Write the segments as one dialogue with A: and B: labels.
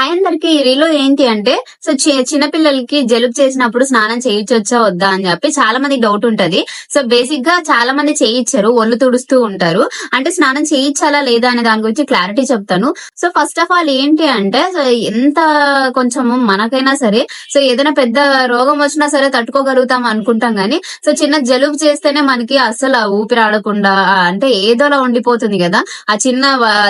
A: Hi అందరికి ఈ రీలో ఏంటి అంటే సో చి- చిన్నపిల్లలకి జలుబు చేసినప్పుడు స్నానం చేయించొచ్చా వద్దా అని చెప్పి చాలా మంది డౌట్ ఉంటది. సో బేసిక్గా చాలా మంది చేయించారు ఒళ్ళు తుడుస్తూ ఉంటారు. అంటే స్నానం చేయించాలా లేదా అనే దాని గురించి క్లారిటీ చెప్తాను. సో ఫస్ట్ ఆఫ్ ఆల్ ఏంటి అంటే సో ఎంత కొంచెము మనకైనా సరే సో ఏదైనా పెద్ద రోగం వచ్చినా సరే తట్టుకోగలుగుతాం అనుకుంటాం గానీ సో చిన్న జలుబు చేస్తేనే మనకి అసలు ఊపిరాడకుండా ఊపిరి ఆడకుండా అంటే ఏదోలా ఉండిపోతుంది కదా. ఆ చిన్న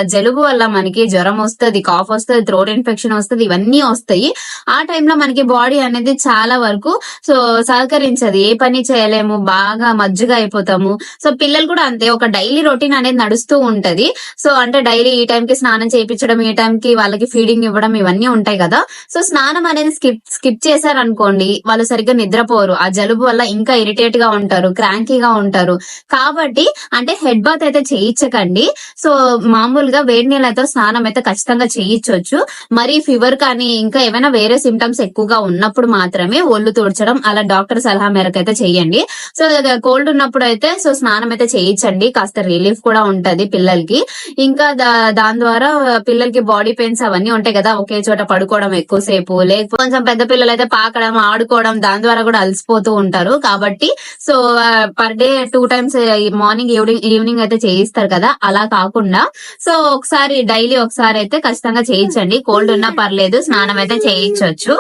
A: జలుబు వల్ల మనకి జ్వరం వస్తుంది కాఫ్ వస్తుంది థ్రోట్ ఇన్ఫెక్షన్ వస్తుంది ఇవన్నీ వస్తాయి. ఆ టైంలో మనకి బాడీ అనేది చాలా వరకు సో సహకరించదు. ఏ పని చేయలేము బాగా మజ్జుగా అయిపోతాము. సో పిల్లలు కూడా అంతే ఒక డైలీ రొటీన్ అనేది నడుస్తూ ఉంటది. సో అంటే డైలీ ఈ టైం కి స్నానం చేయించడం ఈ టైం కి వాళ్ళకి ఫీడింగ్ ఇవ్వడం ఇవన్నీ ఉంటాయి కదా. సో స్నానం అనేది స్కిప్ స్కిప్ చేశారనుకోండి వాళ్ళు సరిగ్గా నిద్రపోరు. ఆ జలుబు వల్ల ఇంకా ఇరిటేట్గా ఉంటారు క్రాంకీగా ఉంటారు. కాబట్టి అంటే హెడ్ బాత్ అయితే చేయించకండి. సో మామూలుగా వేడి నీళ్ళతో స్నానం అయితే ఖచ్చితంగా చేయించవచ్చు మరి ఫీవర్ కానీ ఇంకా ఏమైనా వేరే సిమ్టమ్స్ ఎక్కువగా ఉన్నప్పుడు మాత్రమే ఒళ్ళు తుడచడం అలా డాక్టర్ సలహా మేరకు అయితే చేయండి సో కోల్డ్ ఉన్నప్పుడు అయితే సో స్నానం అయితే చేయించండి. కాస్త రిలీఫ్ కూడా ఉంటది పిల్లలకి. ఇంకా దా- దాని ద్వారా పిల్లలకి బాడీ పెయిన్స్ అవన్నీ ఉంటాయి కదా ఒకే చోట పడుకోవడం ఎక్కువసేపు లేకపోతే కొంచెం పెద్ద పిల్లలు అయితే పాకడం ఆడుకోవడం దాని ద్వారా కూడా అలసిపోతూ ఉంటారు. కాబట్టి so per day two times morning evening evening అయితే చేయిస్తారు కదా అలా కాకుండా సో ఒకసారి డైలీ ఒకసారి అయితే ఖచ్చితంగా చేయించండి. కోల్డ్ ఉన్నా పర్లేదు స్నానం అయితే చేయించవచ్చు